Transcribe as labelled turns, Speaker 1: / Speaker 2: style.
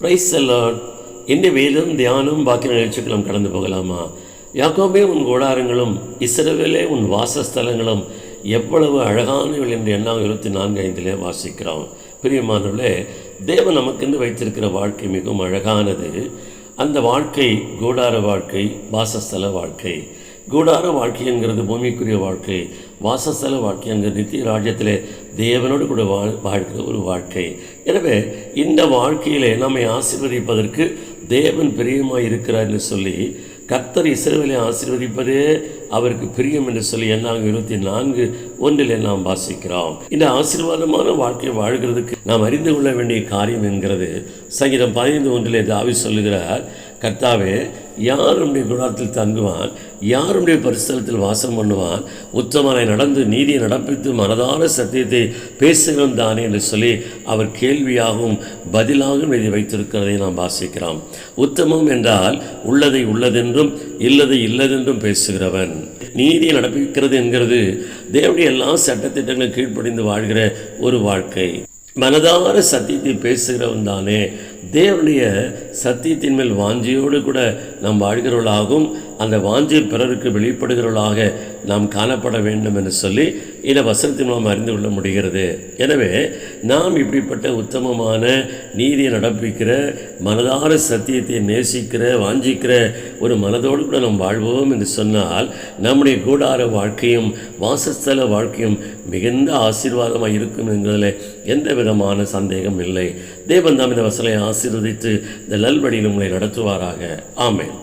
Speaker 1: Price எல்லாம் இந்த வேதம் தியானம் பாக்கிய நிகழ்ச்சிகளும் கடந்து போகலாமா யாக்கோபே உன் கூடாரங்களும் இஸ்ரவேலே உன் வாசஸ்தலங்களும் எவ்வளவு அழகானவள் என்று எண்ணாம் இருபத்தி நான்கு ஐந்திலே வாசிக்கிறோம் பிரியமானவர்களே தேவன் நமக்கென்று வைத்திருக்கிற வாழ்க்கை மிகவும் அழகானது அந்த வாழ்க்கை கூடார வாழ்க்கை வாசஸ்தல வாழ்க்கை கூடார வாழ்க்கைங்கிறது பூமிக்குரிய வாழ்க்கை வாசஸ்தல வாழ்க்கைங்கிறது நித்திய ராஜ்யத்திலே தேவனோடு கூட வாழ் வாழ்கிற ஒரு வாழ்க்கை. எனவே இந்த வாழ்க்கையிலே நம்மை ஆசீர்வதிப்பதற்கு தேவன் பிரியமாக இருக்கிறார் என்று சொல்லி கர்த்தர் இசைவிலை ஆசீர்வதிப்பதே அவருக்கு பிரியம் என்று சொல்லி என்னாங்க இருபத்தி நான்கு ஒன்றிலே நாம் வாசிக்கிறோம். இந்த ஆசீர்வாதமான வாழ்க்கை வாழ்கிறதுக்கு நாம் அறிந்து கொள்ள வேண்டிய காரியம் என்கிறது. சங்கீதம் பதினைந்து ஒன்றிலே தாவி சொல்லுகிறார் கர்த்தாவே யாருடைய குணத்தில் தங்குவான் யாருடைய பரிசலத்தில் வாசம் பண்ணுவான் உத்தமனை நடந்து நீதியை நடப்பித்து மனதான சத்தியத்தை பேசுகிறோம் தானே என்று சொல்லி அவர் கேள்வியாகவும் பதிலாகவும் எழுதி வைத்திருக்கிறதை நாம் வாசிக்கிறோம். உத்தமம் என்றால் உள்ளதை உள்ளதென்றும் இல்லதை இல்லதென்றும் பேசுகிறவன். நீதியை நடப்பிக்கிறது என்கிறது தேவனுடைய எல்லா சட்டத்திட்டங்களும் கீழ்ப்படிந்து வாழ்கிற ஒரு வாழ்க்கை. மனதார சத்தியத்தை பேசுகிறவன் தானே தேவனுடைய சத்தியத்தின் மேல் வாஞ்சியோடு கூட நாம் வாழ்கிறவர்களாகவும் அந்த வாஞ்சியை பிறருக்கு வெளிப்படுகிறவர்களாக நாம் காணப்பட வேண்டும் என்று சொல்லி இதை வசனத்தின் மூலம் அறிந்து கொள்ள முடிகிறது. எனவே நாம் இப்படிப்பட்ட உத்தமமான நீதியை நடப்பிக்கிற மனதார சத்தியத்தை நேசிக்கிற வாஞ்சிக்கிற ஒரு மனதோடு கூட நாம் வாழ்வோம் என்று சொன்னால் நம்முடைய கூடார வாழ்க்கையும் வாசஸ்தல வாழ்க்கையும் மிகுந்த ஆசீர்வாதமாக இருக்கும் என்கிறதில் எந்த விதமான சந்தேகம் இல்லை. தேவன் தாம் இந்த வசலை ஆசீர்வதித்து இந்த நல்வழியில் உங்களை நடத்துவாராக. ஆமேன்.